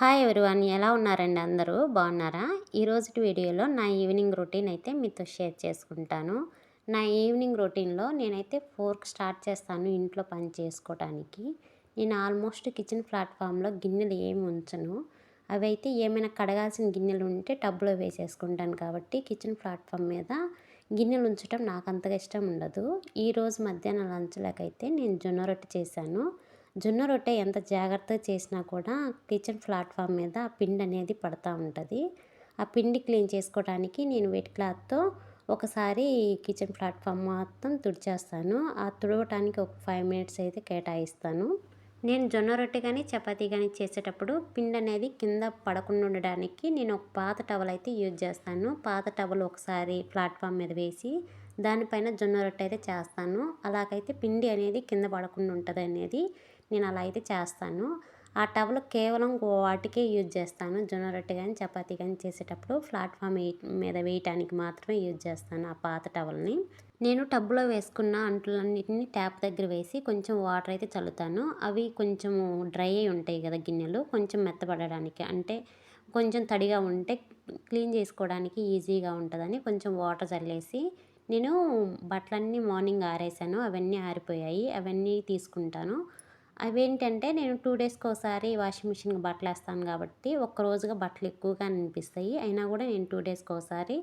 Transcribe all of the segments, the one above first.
Hi everyone ఎలా ఉన్నారండి అందరూ? బాగున్నారా? ఈరోజు వీడియోలో నా ఈవినింగ్ రొటీన్ అయితే మీతో షేర్ చేసుకుంటాను. నా ఈవినింగ్ రొటీన్లో నేనైతే ఫోర్క్ స్టార్ట్ చేస్తాను ఇంట్లో పని చేసుకోవడానికి నేను ఆల్మోస్ట్ కిచెన్ ప్లాట్ఫామ్లో గిన్నెలు ఏమి ఉంచను. అవి అయితే ఏమైనా కడగాల్సిన గిన్నెలు ఉంటే టబ్లో వేసేసుకుంటాను కాబట్టి కిచెన్ ప్లాట్ఫామ్ మీద గిన్నెలు ఉంచడం నాకు అంతగా ఇష్టం ఉండదు. ఈరోజు మధ్యాహ్నం లంచ్లకైతే నేను జొన్న రొట్టె చేశాను. జొన్న రొట్టె ఎంత జాగ్రత్తగా చేసినా కూడా కిచెన్ ప్లాట్ఫామ్ మీద ఆ పిండి అనేది పడుతూ ఉంటుంది. ఆ పిండి క్లీన్ చేసుకోవడానికి నేను వెట్ క్లాత్తో ఒకసారి కిచెన్ ప్లాట్ఫామ్ మొత్తం తుడిచేస్తాను. ఆ తుడవటానికి ఒక ఫైవ్ మినిట్స్ అయితే కేటాయిస్తాను. నేను జొన్న రొట్టె కానీ చపాతీ కానీ చేసేటప్పుడు పిండి అనేది కింద పడకుండా ఉండడానికి నేను ఒక పాత టవల్ అయితే యూజ్ చేస్తాను. పాత టవల్ ఒకసారి ప్లాట్ఫామ్ మీద వేసి దానిపైన జొన్న రొట్టె అయితే చేస్తాను. అలాగైతే పిండి అనేది కింద పడకుండా ఉంటుంది అనేది నేను అలా అయితే చేస్తాను. ఆ టవల్ కేవలం వాటికే యూజ్ చేస్తాను. జొన్న రొట్టె కానీ చపాతీ కానీ చేసేటప్పుడు ప్లాట్ఫామ్ మీద వేయటానికి మాత్రమే యూజ్ చేస్తాను ఆ పాత టవల్ని. నేను టబ్లో వేసుకున్న అంట్లన్నిటిని ట్యాప్ దగ్గర వేసి కొంచెం వాటర్ అయితే చల్లుతాను. అవి కొంచెం డ్రై అయి ఉంటాయి కదా గిన్నెలు కొంచెం మెత్తపడడానికి అంటే కొంచెం తడిగా ఉంటే క్లీన్ చేసుకోవడానికి ఈజీగా ఉంటుందని కొంచెం వాటర్ చల్లేసి నేను బట్టలన్నీ మార్నింగ్ ఆరేసాను. అవన్నీ ఆరిపోయాయి. అవన్నీ తీసుకుంటాను. అవేంటంటే నేను టూ డేస్కి ఒకసారి వాషింగ్ మిషన్కి బట్టలు వేస్తాను కాబట్టి ఒక్క రోజుగా బట్టలు ఎక్కువగా అనిపిస్తాయి. అయినా కూడా నేను టూ డేస్కి ఒకసారి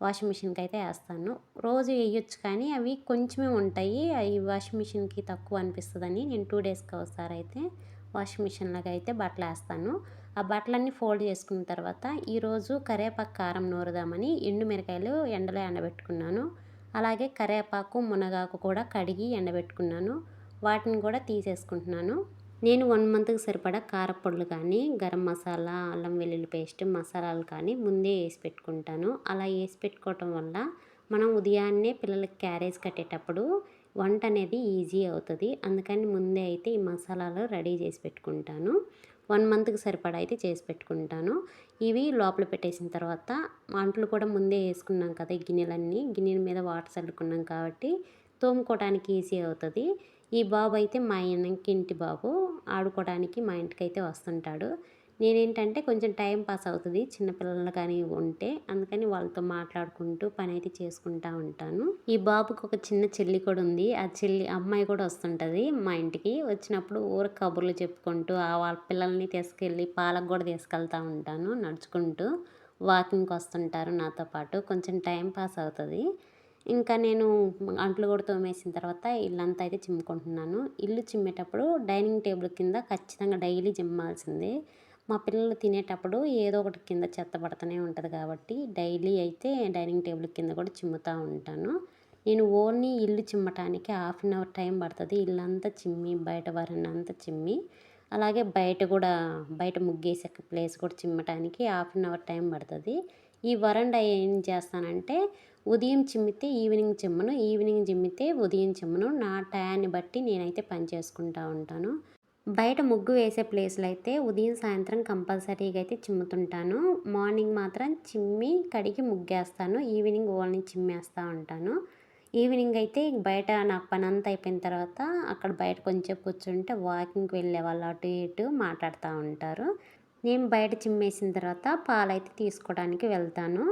వాషింగ్ మిషన్కి అయితే వేస్తాను. రోజు వేయొచ్చు కానీ అవి కొంచెమే ఉంటాయి. అవి వాషింగ్ మిషన్కి తక్కువ అనిపిస్తుందని నేను టూ డేస్కి ఒకసారి అయితే వాషింగ్ మిషన్లోకి అయితే బట్టలు వేస్తాను. ఆ బట్టలన్నీ ఫోల్డ్ చేసుకున్న తర్వాత ఈరోజు కరేపాకు కారం నూరుదామని ఎండుమిరకాయలు ఎండలో ఎండబెట్టుకున్నాను. అలాగే కరేపాకు మునగాకు కూడా కడిగి ఎండబెట్టుకున్నాను. వాటిని కూడా తీసేసుకుంటున్నాను. నేను వన్ మంత్కి సరిపడా కారపొడులు కానీ గరం మసాలా అల్లం వెల్లుల్లి పేస్ట్ మసాలాలు కానీ ముందే వేసి పెట్టుకుంటాను. అలా వేసి పెట్టుకోవటం వల్ల మనం ఉదయాన్నే పిల్లలకి క్యారేజ్ కట్టేటప్పుడు వంట అనేది ఈజీ అవుతుంది. అందుకని ముందే అయితే ఈ మసాలాలు రెడీ చేసి పెట్టుకుంటాను. వన్ మంత్కి సరిపడా అయితే చేసి పెట్టుకుంటాను. ఇవి లోపల పెట్టేసిన తర్వాత వంటలు కూడా ముందే వేసుకున్నాం కదా గిన్నెలన్నీ. గిన్నెల మీద వాటర్ చల్లుకున్నాం కాబట్టి తోముకోవడానికి ఈజీ అవుతుంది. ఈ బాబు అయితే మా ఇంటి బాబు ఆడుకోవడానికి మా ఇంటికి అయితే వస్తుంటాడు. నేనేంటంటే కొంచెం టైం పాస్ అవుతుంది చిన్నపిల్లలు కానీ ఉంటే. అందుకని వాళ్ళతో మాట్లాడుకుంటూ పని అయితే చేసుకుంటూ ఉంటాను. ఈ బాబుకి ఒక చిన్న చెల్లి కూడా ఉంది. ఆ చెల్లి అమ్మాయి కూడా వస్తుంటుంది మా ఇంటికి. వచ్చినప్పుడు ఊర కబుర్లు చెప్పుకుంటూ ఆ వాళ్ళ పిల్లల్ని తీసుకెళ్ళి పాలకు కూడా తీసుకెళ్తూ ఉంటాను నడుచుకుంటూ. వాకింగ్కి వస్తుంటారు నాతో పాటు. కొంచెం టైం పాస్ అవుతుంది. ఇంకా నేను అంట్లు కూడా తోమేసిన తర్వాత ఇల్లంతా అయితే చిమ్ముకుంటున్నాను. ఇల్లు చిమ్మేటప్పుడు డైనింగ్ టేబుల్ కింద ఖచ్చితంగా డైలీ చిమ్మాల్సిందే. మా పిల్లలు తినేటప్పుడు ఏదో ఒకటి కింద చెత్త పడుతూనే ఉంటుంది కాబట్టి డైలీ అయితే డైనింగ్ టేబుల్ కింద కూడా చిమ్ముతూ ఉంటాను. నేను ఓన్లీ ఇల్లు చిమ్మటానికి హాఫ్ అన్ అవర్ టైం పడుతుంది. ఇల్లు అంతా చిమ్మి బయట అంతా చిమ్మి అలాగే బయట కూడా బయట ముగ్గేసే ప్లేస్ కూడా చిమ్మటానికి హాఫ్ అన్ అవర్ టైం పడుతుంది. ఈ వరండా ఏం చేస్తానంటే ఉదయం చిమ్మితే ఈవినింగ్ చిమ్మను ఈవినింగ్ చిమ్మితే ఉదయం చిమ్మను. నా టయాన్ని బట్టి నేనైతే పని చేసుకుంటూ ఉంటాను. బయట ముగ్గు వేసే ప్లేస్లో అయితే ఉదయం సాయంత్రం కంపల్సరీగా అయితే చిమ్ముతుంటాను. మార్నింగ్ మాత్రం చిమ్మి కడిగి ముగ్గేస్తాను. ఈవినింగ్ ఓన్లీ చిమ్మేస్తూ ఉంటాను. ఈవినింగ్ అయితే బయట నాకు పని అంతా అయిపోయిన తర్వాత అక్కడ బయట కొంచెం కూర్చుంటే వాకింగ్కి వెళ్ళే వాళ్ళు అటు ఇటు మాట్లాడుతూ ఉంటారు. నేను బయట చిమ్మేసిన తర్వాత పాలైతే తీసుకోవడానికి వెళ్తాను.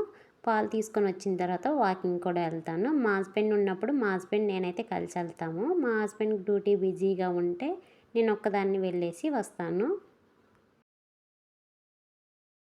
పాలు తీసుకొని వచ్చిన తర్వాత వాకింగ్ కూడా వెళ్తాను. మా హస్బెండ్ ఉన్నప్పుడు మా హస్బెండ్ నేనైతే కలిసి వెళ్తాము. మా హస్బెండ్ డ్యూటీ బిజీగా ఉంటే నేను ఒక్కదాన్ని వెళ్ళేసి వస్తాను.